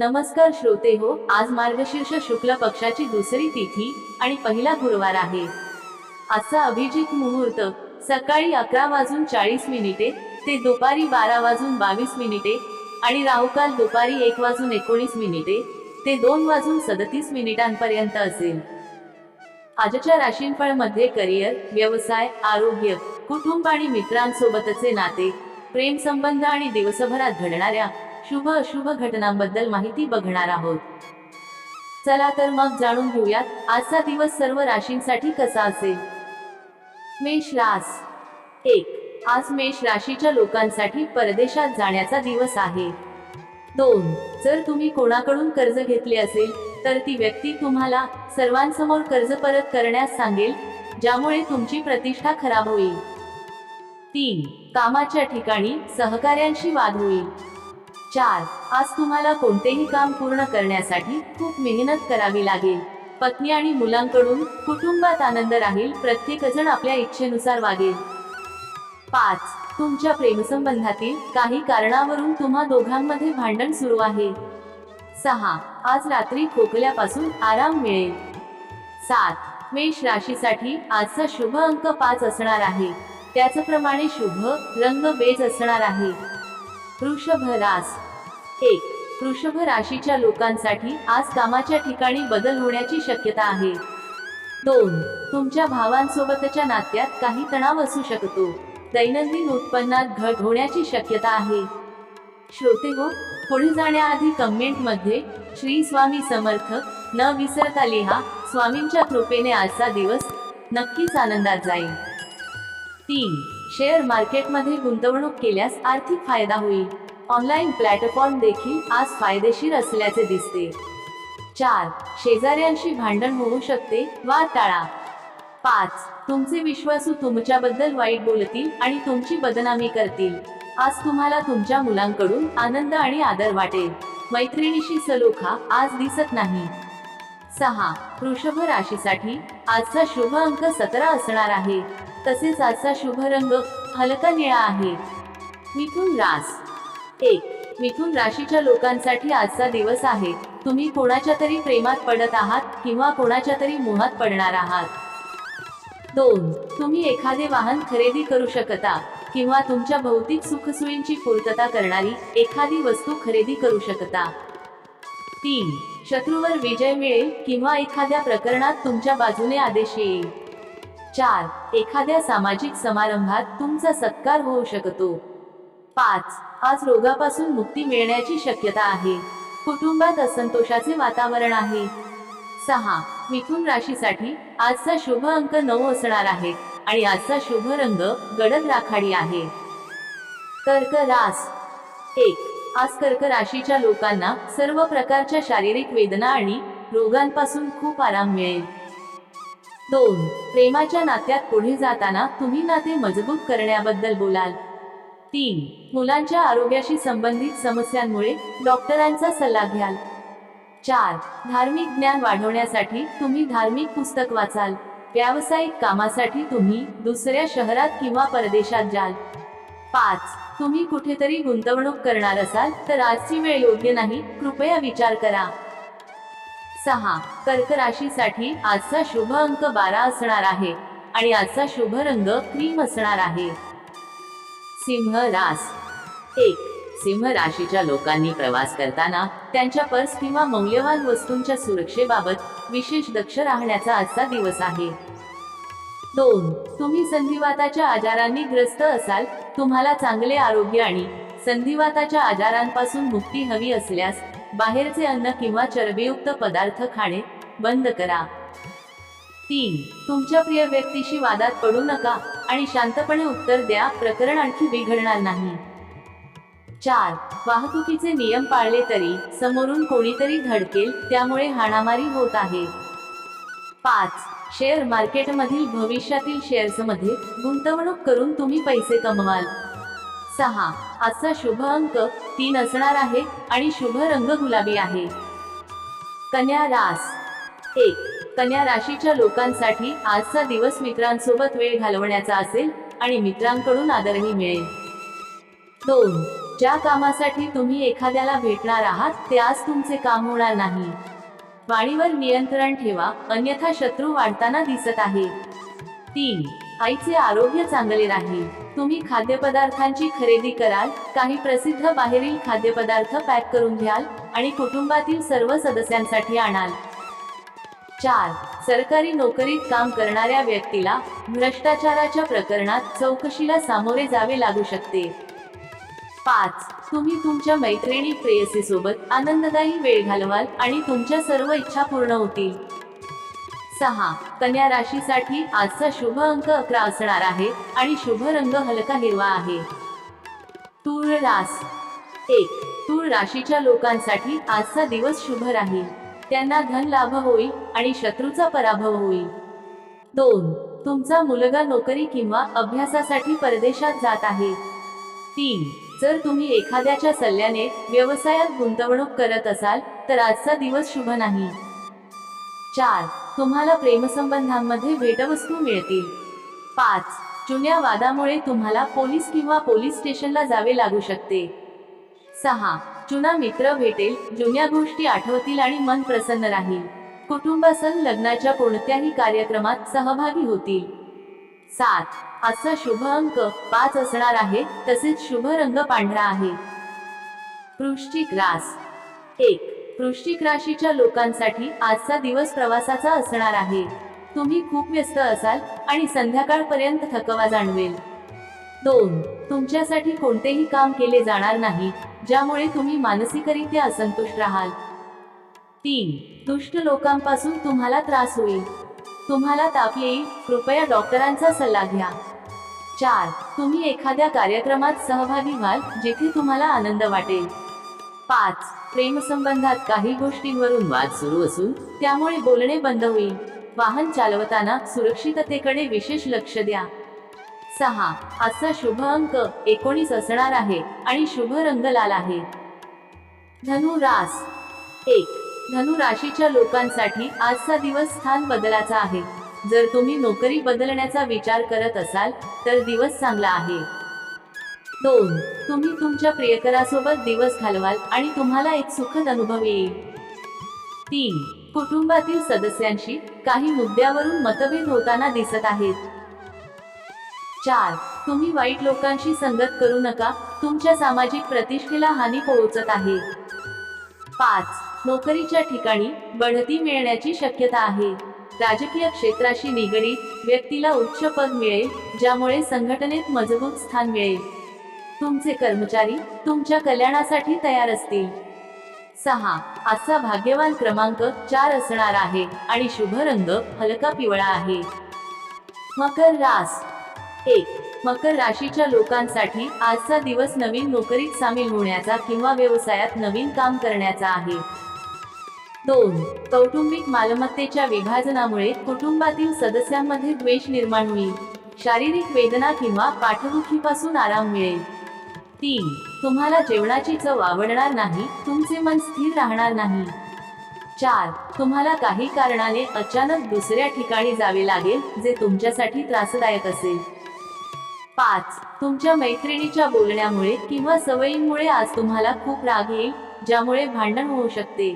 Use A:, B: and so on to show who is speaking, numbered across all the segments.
A: नमस्कार श्रोते हो आज मार्गशीर्ष शुक्ल पक्षाची दुसरी तिथी आणि पहिला गुरुवार आहे. आजचा अभिजित मुहूर्त सकाळी अकरा वाजून चाळीस मिनिटे ते दुपारी बारा वाजून बावीस मिनिटे आणि राहुकाल दुपारी एक वाजून एकोणीस मिनिटे ते दोन वाजून सदतीस मिनिटांपर्यंत असेल. आजच्या राशींफळमध्ये करिअर व्यवसाय आरोग्य कुटुंब आणि मित्रांसोबतचे नाते प्रेम संबंध आणि दिवसभरात घडणाऱ्या शुभ अशुभ घटनांबद्दल माहिती बघणार आहोत. चला तर मग जाणून घेऊयात आजचा दिवस सर्व राशींसाठी कसा असेल? मेष रास. एक. आज मेष राशीच्या लोकांसाठी परदेशात जाण्याचा दिवस आहे. दोन. जर तुम्ही कोणाकडून कर्ज घेतले असेल तर ती व्यक्ती तुम्हाला सर्वांसमोर कर्ज परत करण्यास सांगेल ज्यामुळे तुमची प्रतिष्ठा खराब होईल. तीन. कामाच्या ठिकाणी सहकार्यांशी वाद होईल. चार. आज तुम्हाला कोणतेही काम पूर्ण करण्यासाठी खूप मेहनत करावी लागेल. पत्नी आणि मुलांकडून कुटुंबात आनंद राहील प्रत्येकजण आपल्या इच्छेनुसार वागेल. पाच. तुमच्या प्रेमसंबंधातील काही कारणावरून तुम्हा दोघांमध्ये भांडण सुरू आहे. सहा. आज रात्री खोकल्यापासून आराम मिळेल. सात. मेष राशीसाठी आजचा शुभ अंक पाच असणार आहे. त्याचप्रमाणे शुभ रंग बेज असणार आहे. वृषभ रास. एक वृषभ राशीच्या लोकांसाठी आज कामाच्या ठिकाणी बदल होण्याची शक्यता आहे. दोन तुमच्या भावांसोबतच्या नात्यात काही तणाव असू शकतो. दैनंदिन उत्पन्नात घट होण्याची शक्यता आहे. श्रोते हो पुढे जाण्याआधी कमेंटमध्ये श्री स्वामी समर्थ न विसरता लिहा स्वामींच्या कृपेने आजचा दिवस नक्कीच आनंदात जाईल. तीन शेअर मार्केटमध्ये गुंतवणूक केल्यास आर्थिक फायदा होईल. ऑनलाईन प्लॅटफॉर्म देखील आज फायदेशीर असल्याचे दिसते. चार शेजाऱ्यांशी भांडण होऊ शकते वा टाळा. पाच तुमचे विश्वासू तुमच्याबद्दल वाईट बोलतील आणि तुमची बदनामी करतील. आज तुम्हाला तुमच्या मुलांकडून आनंद आणि आदर वाटेल. मैत्रिणीशी सलोखा आज दिसत नाही. सहा वृषभ राशीसाठी आजचा शुभ अंक सतरा असणार आहे. तसेच आजचा शुभ रंग हलका निळा आहे. मिथुन रास. एक मिथुन राशीच्या लोकांसाठी आजचा दिवस आहे. तुम्ही कोणाच्या तरी प्रेमात पडत आहात किंवा कोणाच्या तरी मोहात पडणार आहात? दोन तुम्ही एखादे वाहन खरेदी करू शकता किंवा तुमच्या भौतिक सुखसोयींची पूर्तता करणारी एखादी वस्तू खरेदी करू शकता. तीन शत्रूवर विजय मिळेल किंवा एखाद्या प्रकरणात तुमच्या बाजूने आदेश येईल. चार एखाद्या सामाजिक समारंभात तुमचा सत्कार होऊ शकतो. पाच. आज रोगापासून मुक्ती मिळण्याची शक्यता आहे. कुटुंबात असंतोषाचे वातावरण आहे. सहा. मिथुन राशीसाठी आजचा शुभ अंक नऊ असणार आहे आणि आजचा शुभ रंग गडद राखाडी आहे. कर्क रास. एक. आज कर्क राशीच्या लोकांना सर्व प्रकारच्या शारीरिक वेदना आणि रोगांपासून खूप आराम मिळेल. दोन. प्रेमाच्या नात्यात पुढे जाताना तुम्ही नाते मजबूत करण्याबद्दल बोलाल. तीन मुलांच्या आरोग्याशी संबंधित समस्यांमुळे डॉक्टरांचा सल्ला घ्याल. चार धार्मिक ज्ञान वाढवण्यासाठी तुम्ही धार्मिक पुस्तक वाचाल. व्यावसायिक कामासाठी तुम्ही दुसऱ्या शहरात किंवा परदेशात जाल. पाच तुम्ही कुठेतरी गुंतवणूक करणार असाल तर आजची वेळ योग्य नाही कृपया विचार करा. सहा कर्क राशीसाठी आजचा शुभ अंक बारा असणार आहे. आणि आजचा शुभ रंग क्रीम असणार आहे. सिंह रास. एक सिंह राशीच्या लोकांनी प्रवास करताना त्यांच्या पर्स किंवा मौल्यवान वस्तूंच्या सुरक्षेबाबत विशेष दक्ष राहण्याचा आजचा दिवस आहे. दोन तुम्ही संधिवाताच्या आजारांनी ग्रस्त असाल तुम्हाला चांगले आरोग्य आणि संधिवाताच्या आजारांपासून मुक्ती हवी असल्यास बाहेरचे अन्न किंवा चरबीयुक्त पदार्थ खाणे बंद करा. तीन. तुमच्या प्रिय व्यक्तीशी वादात पडू नका आणि शांतपणे उत्तर द्या प्रकरण आणखी बिघडणार नाही. चार. वाहतुकीचे नियम पाळले तरी समोरून कोणीतरी धडकेल त्यामुळे हाणामारी होत आहे. पाच. शेअर मार्केटमधील भविष्यातील शेअर्समध्ये गुंतवणूक करून तुम्ही पैसे कमवाल. सहा. आजचा शुभ अंक तीन असणार आहे आणि शुभ रंग गुलाबी आहे. कन्या रास. एक. कन्या राशीच्या लोकांसाठी आजचा दिवस मित्रांसोबत वेळ घालवण्याचा असेल आणि मित्रांकडून आदरही मिळेल. दोन ज्या कामासाठी तुम्ही एखाद्याला भेटणार आहात ते आज तुमचे काम होणार नाही. वाणीवर नियंत्रण ठेवा अन्यथा शत्रू वाढताना दिसत आहे. तीन आईचे आरोग्य चांगले राहील. तुम्ही खाद्यपदार्थांची खरेदी कराल काही प्रसिद्ध बाहेरील खाद्यपदार्थ पॅक करून घ्याल आणि कुटुंबातील सर्व सदस्यांसाठी आणाल. चार सरकारी नोकरीत काम करणाऱ्या व्यक्तीला भ्रष्टाचाराच्या प्रकरणात चौकशीला सामोरे जावे लागू शकते. पाच तुम्ही तुमच्या मैत्रिणी प्रेयसीसोबत आनंददायी वेळ घालवाल आणि तुमच्या सर्व इच्छा पूर्ण होतील. सहा कन्या राशीसाठी आजचा शुभ अंक अकरा असणार आहे आणि शुभ रंग हलका हिरवा आहे. तूळ रास एक तूळ राशीच्या लोकांसाठी आजचा दिवस शुभ राहील. त्यांना धन लाभ होईल आणि शत्रूचा पराभव होईल. दोन तुमचा मुलगा नोकरी किंवा अभ्यासासाठी परदेशात जात आहे. तीन जर तुम्ही एखाद्याच्या सल्ल्याने व्यवसायात गुंतवणूक करत असाल तर आजचा दिवस शुभ नाही. चार तुम्हाला प्रेमसंबंधांमध्ये भेटवस्तू मिळतील. पाच जुन्या वादामुळे तुम्हाला पोलीस किंवा पोलीस स्टेशनला जावे लागू शकते. सहा जुना मित्र भेटेल जुन्या गोष्टी आठवतील आणि मन प्रसन्न राहील. कुटुंबासह लग्नाच्या कोणत्याही कार्यक्रमात सहभागी होतील. सात. आजचा शुभ अंक पाच असणार आहे तसेच शुभ रंग पांढरा आहे. वृश्चिक रास. एक. वृश्चिक राशीच्या लोकांसाठी आजचा दिवस प्रवासाचा असणार आहे. तुम्ही खूप व्यस्त असाल आणि संध्याकाळपर्यंत थकवा जाणवेल. दोन तुमच्यासाठी कोणतेही काम केले जाणार नाही ज्यामुळे तुम्ही मानसिकरित्या असंतुष्ट राहाल. तीन दुष्ट लोकांपासून तुम्हाला त्रास होईल. तुम्हाला ताप येईल कृपया डॉक्टरांचा सल्ला घ्या. चार तुम्ही एखाद्या कार्यक्रमात सहभागी व्हाल जिथे तुम्हाला आनंद वाटेल. पाच प्रेमसंबंधात काही गोष्टींवरून वाद सुरू असून त्यामुळे बोलणे बंद होईल. वाहन चालवताना सुरक्षिततेकडे विशेष लक्ष द्या. सहा. आजचा शुभ अंक एकोणीस असणार आहे आणि शुभ रंग लाल आहे. धनु रास. एक. धनु राशीच्या लोकांसाठी आजचा दिवस स्थान बदलाचा आहे. जर तुम्ही नोकरी बदलण्याचा विचार करत असाल तर दिवस चांगला आहे. दोन. तुम्ही तुमच्या प्रियकरासोबत दिवस घालवाल आणि तुम्हाला एक सुखद अनुभव येईल. तीन. कुटुंबातील सदस्यांशी काही मुद्द्यावरून मतभेद होताना दिसत आहेत. चार तुम्ही वाईट लोकांशी संगत करू नका. तुमच्या सामाजिक प्रतिष्ठेला हानी पोहोचत आहे. पाच. नोकरीच्या ठिकाणी बढती मिळण्याची शक्यता आहे. राजकीय क्षेत्राशी निगडीत व्यक्तीला उच्च पद मिळेल ज्यामुळे संघटनेत मजबूत स्थान मिळेल. तुमचे कर्मचारी तुमच्या कल्याणासाठी तयार असतील. सहा. आजचा भाग्यवान क्रमांक चार असणार आहे आणि शुभ रंग हलका पिवळा आहे. मकर रास. एक मकर राशीच्या लोकांसाठी आजचा दिवस नवीन नोकरीत सामील होण्याचा किंवा व्यवसायात नवीन काम करण्याचा आहे. दोन कौटुंबिक मालमत्तेच्या विभाजनामुळे कुटुंबातील सदस्यांमध्ये द्वेष निर्माण होईल. शारीरिक वेदना किंवा पाठदुखीपासून आराम मिळेल. तीन तुम्हाला जेवणाची चव आवडणार नाही तुमचे मन स्थिर राहणार नाही. चार तुम्हाला काही कारणाने अचानक दुसऱ्या ठिकाणी जावे लागेल जे तुमच्यासाठी त्रासदायक असेल. पाच. तुमच्या मैत्रिणीच्या बोलण्यामुळे किंवा सवयींमुळे आज तुम्हाला खूप राग येईल ज्यामुळे भांडण होऊ शकते.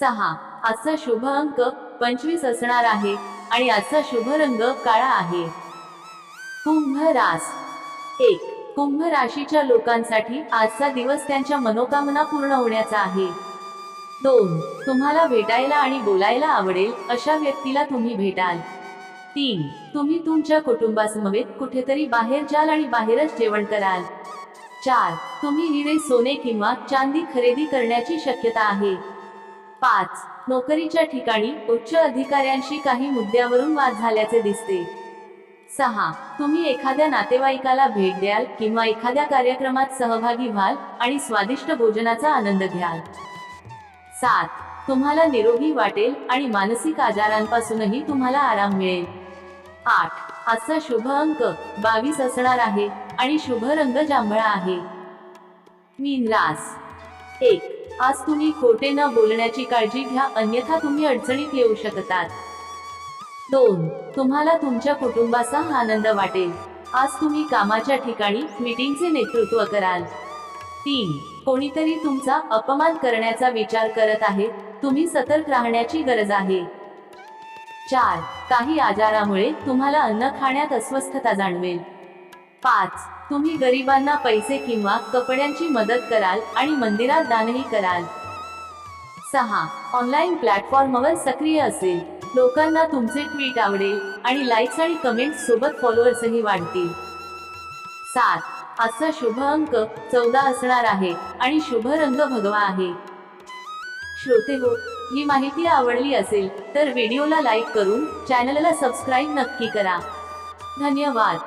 A: सहा. आजचा शुभ अंक पंचवीस असणार आहे आणि आजचा शुभ रंग काळा आहे. कुंभ रास. एक. कुंभ राशीच्या लोकांसाठी आजचा दिवस त्यांच्या मनोकामना पूर्ण होण्याचा आहे. दोन. तुम्हाला भेटायला आणि बोलायला आवडेल अशा व्यक्तीला तुम्ही भेटाल. तीन तुम्ही तुमच्या कुटुंबासमवेत कुठेतरी बाहेर जाल आणि बाहेरच जेवण कराल. चार तुम्ही हिरे सोने किंवा चांदी खरेदी करण्याची शक्यता आहे. पाच नोकरीच्या ठिकाणी उच्च अधिकाऱ्यांशी काही मुद्द्यावरून वाद झाल्याचे दिसते. सहा तुम्ही एखाद्या नातेवाईकाला भेट द्याल किंवा एखाद्या कार्यक्रमात सहभागी व्हाल आणि स्वादिष्ट भोजनाचा आनंद घ्याल. सात तुम्हाला निरोगी वाटेल आणि मानसिक आजारांपासूनही तुम्हाला आराम मिळेल. आठ. आजचा शुभ अंक. बावीस असणार आहे आणि शुभ रंग जांभळा आहे. मीन रास. एक. आज तुम्ही खोटे न बोलण्याची काळजी घ्या अन्यथा तुम्ही अडचणीत येऊ शकतात. दोन. तुम्हाला तुमच्या कुटुंबाचा आनंद वाटेल. आज तुम्ही कामाच्या ठिकाणी मीटिंगचे नेतृत्व कराल. तीन. कोणीतरी तुमचा अपमान करण्याचा विचार करत आहे तुम्ही सतर्क राहण्याची गरज आहे. चार काही आजारामुळे तुम्हाला अन्न खाण्यात अस्वस्थता जाणवेल. पाच तुम्ही गरिबांना पैसे किंवा कपड्यांची मदत कराल आणि मंदिरात दानही कराल. सहा ऑनलाईन प्लॅटफॉर्मवर सक्रिय असेल. लोकांना तुमचे ट्विट आवडेल आणि लाईक्स आणि कमेंट्स सोबत फॉलोअर्सही वाढतील. सात आजचा शुभ अंक चौदा असणार आहे आणि शुभ रंग भगवा आहे. श्रोते हो ही माहिती आवडली असेल तर व्हिडिओला लाईक करून चॅनलला सबस्क्राईब नक्की करा. धन्यवाद.